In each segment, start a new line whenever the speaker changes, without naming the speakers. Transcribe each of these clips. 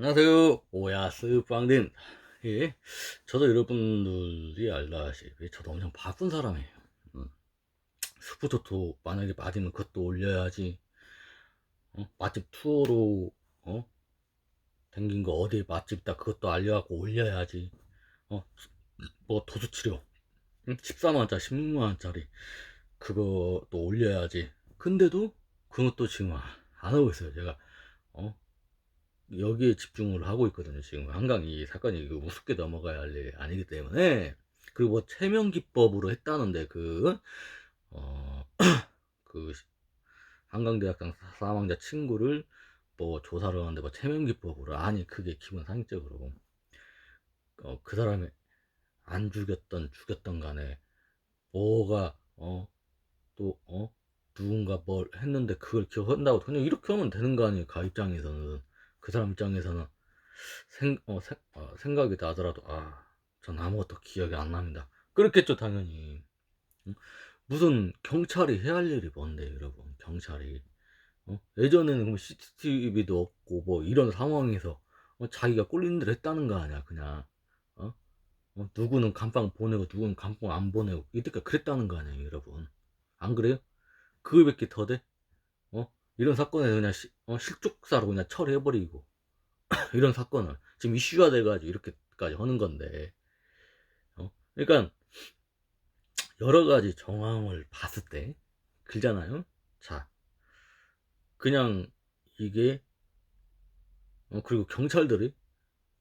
안녕하세요. 오야스 빵님. 예. 저도 여러분들이 알다시피 저도 엄청 바쁜 사람이에요. 음. 스포츠도 만약에 맞으면 그것도 올려야지. 어? 맛집 투어로 어? 댕긴 거 어디 맛집 있다 그것도 알려갖고 올려야지. 어? 뭐 도수치료. 응? 14만원짜리 16만원짜리 그것도 올려야지. 근데도 그것도 지금 안 하고 있어요. 제가 어? 여기에 집중을 하고 있거든요. 지금 한강 이 사건이 그 우습게 넘어가야 할 일이 아니기 때문에 그리고 뭐 체면 기법으로 했다는데 그 어, 그 한강대학생 사망자 친구를 뭐 조사를 하는데 뭐 체면 기법으로 아니 그게 기본 상식적으로 어, 그 사람이 안 죽였던 죽였던 간에 뭐가 어 또 어 누군가 뭘 했는데 그걸 기억한다고 그냥 이렇게 하면 되는 거 아니에요 가 입장에서는 그 사람 입장에서는 생, 어, 생, 어, 생각이 나더라도 아, 전 아무것도 기억이 안 납니다. 그렇겠죠, 당연히. 응? 무슨 경찰이 해야 할 일이 뭔데, 여러분? 경찰이. 어? 예전에는 CCTV도 없고 뭐 이런 상황에서 어, 자기가 꼴린 대로 했다는 거 아니야, 그냥. 어? 어, 누구는 감방 보내고 누구는 감방 안 보내고 이때까지 그랬다는 거 아니에요, 여러분. 안 그래요? 그거밖에 더 돼? 어? 이런 사건에 그냥 시, 어, 실족사로 그냥 처리해버리고 이런 사건을 지금 이슈가 돼가지고 이렇게까지 하는 건데 어? 그러니까 여러 가지 정황을 봤을 때 글잖아요 자 그냥 이게 어, 그리고 경찰들이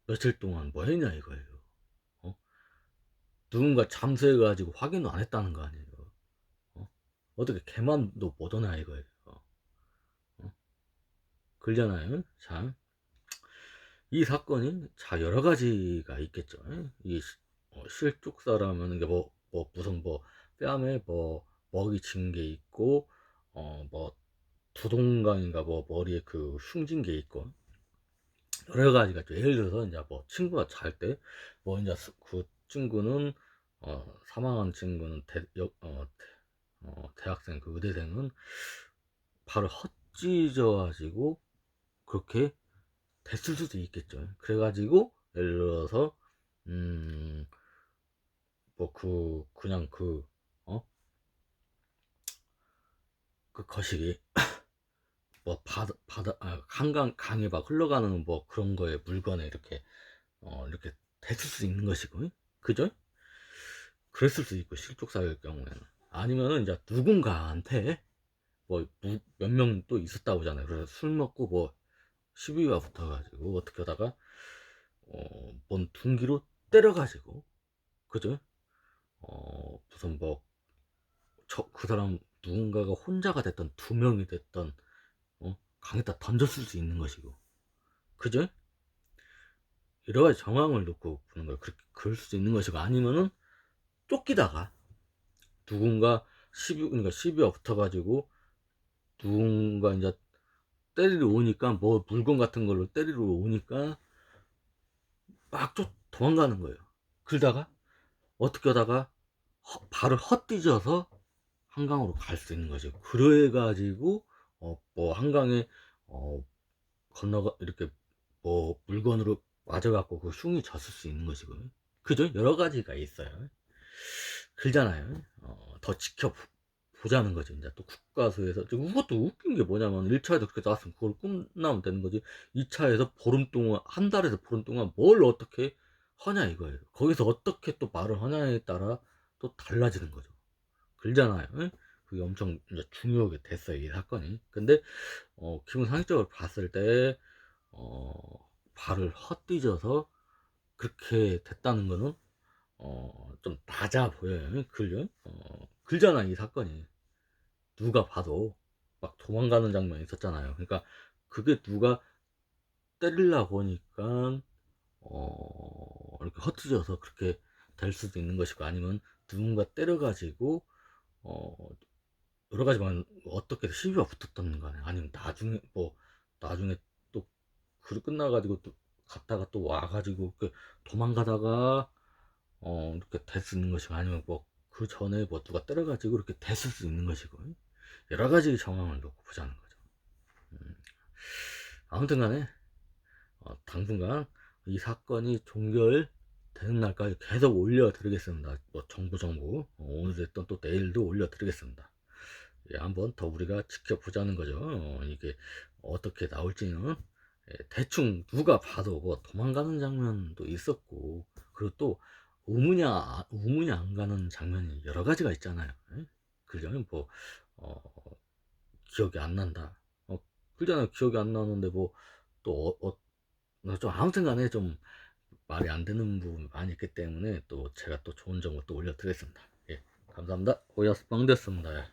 며칠 동안 뭐 했냐 이거예요 어? 누군가 잠수해가지고 확인도 안 했다는 거 아니에요 어? 어떻게 개만도 못 오나 이거예요 그러잖아요. 자, 이 사건이 자 여러 가지가 있겠죠. 이 어, 실족사라면 이게 뭐, 뭐 무슨 뭐 뺨에 뭐 먹이 친 게 있고 어뭐 두동강인가 뭐 머리에 그 흉진 게 있고 여러 가지가 있죠. 예를 들어서 이제 뭐 친구가 잘 때 뭐 이제 그 친구는 어 사망한 친구는 대, 여, 어, 대, 어, 대학생 그 의대생은 바로 헛찢어 가지고 그렇게 됐을 수도 있겠죠. 그래가지고 예를 들어서 음 뭐 그 그냥 그 어? 그 거시기 뭐 바다 바다 아, 한강 강에 막 흘러가는 뭐 그런 거에 물건에 이렇게 어 이렇게 됐을 수 있는 것이고 그죠? 그랬을 수도 있고 실족사일 경우에는 아니면은 이제 누군가한테 뭐 몇 명 또 있었다고 하잖아요. 그래서 술 먹고 뭐 시비가 붙어가지고 어떻게 하다가 어, 뭔 둔기로 때려가지고 그죠? 어, 무슨 뭐 저 그 사람 누군가가 혼자가 됐던 두 명이 됐던 어, 강에다 던졌을 수 있는 것이고 그죠? 여러 가지 정황을 놓고 보는 거예요. 그렇게 그럴 수 있는 것이고 아니면은 쫓기다가 누군가 시비 그러니까 시비가 붙어가지고 누군가 이제 때리러 오니까 뭐 물건 같은 걸로 때리러 오니까 막 쫓, 도망가는 거예요. 그러다가 어떻게 하다가 허, 발을 헛디뎌서 한강으로 갈 수 있는 거죠. 그래가지고 어, 뭐 한강에 어, 건너가 이렇게 뭐 물건으로 맞아갖고 그 흉이 졌을 수 있는 것이고요. 그죠? 여러 가지가 있어요. 그러잖아요. 어, 더 지켜 보 자는 거지. 이제 또 국가수에서. 그것도 웃긴 게 뭐냐면 1차에서 그렇게 나왔으면 그걸 끝나면 되는 거지. 2차에서 보름 동안, 한 달에서 보름 동안 뭘 어떻게 하냐 이거예요. 거기서 어떻게 또 말을 하냐에 따라 또 달라지는 거죠. 그러잖아요. 그게 엄청 중요하게 됐어요. 이 사건이. 근데, 어, 기본 상식적으로 봤을 때, 어, 발을 헛디뎌서 그렇게 됐다는 거는, 어, 좀 낮아 보여요. 글요? 어, 글잖아, 이 사건이. 누가 봐도 막 도망가는 장면이 있었잖아요. 그러니까 그게 누가 때리려고 하니까 어 이렇게 헛트져서 그렇게 될 수도 있는 것이고 아니면 누군가 때려가지고 어 여러 가지만 어떻게 시비가 붙었던 거아요 아니면 나중에 뭐 나중에 또그 끝나가지고 또 갔다가 또 와가지고 이렇게 도망가다가 어 이렇게 될 수 있는 것이고 아니면 뭐 그 전에 뭐 누가 때려가지고 이렇게 됐을 수 있는 것이고 여러 가지 정황을 놓고 보자는 거죠. 음. 아무튼 간에 어, 당분간 이 사건이 종결되는 날까지 계속 올려드리겠습니다. 뭐 정부 정부 어, 오늘 됐던 또 내일도 올려드리겠습니다. 예, 한번 더 우리가 지켜보자는 거죠. 어, 이게 어떻게 나올지는 예, 대충 누가 봐도 뭐 도망가는 장면도 있었고 그리고 또 우문이, 아- 우문이 안 가는 장면이 여러 가지가 있잖아요. 예? 그죠? 뭐 어, 기억이 안 난다. 어, 그잖아요. 기억이 안 나는데 뭐 또 어, 어, 좀 아무튼 간에 좀 말이 안 되는 부분 많이 있기 때문에 또 제가 또 좋은 정보 또 올려드리겠습니다. 예, 감사합니다. 오야스 빵 됐습니다. 예.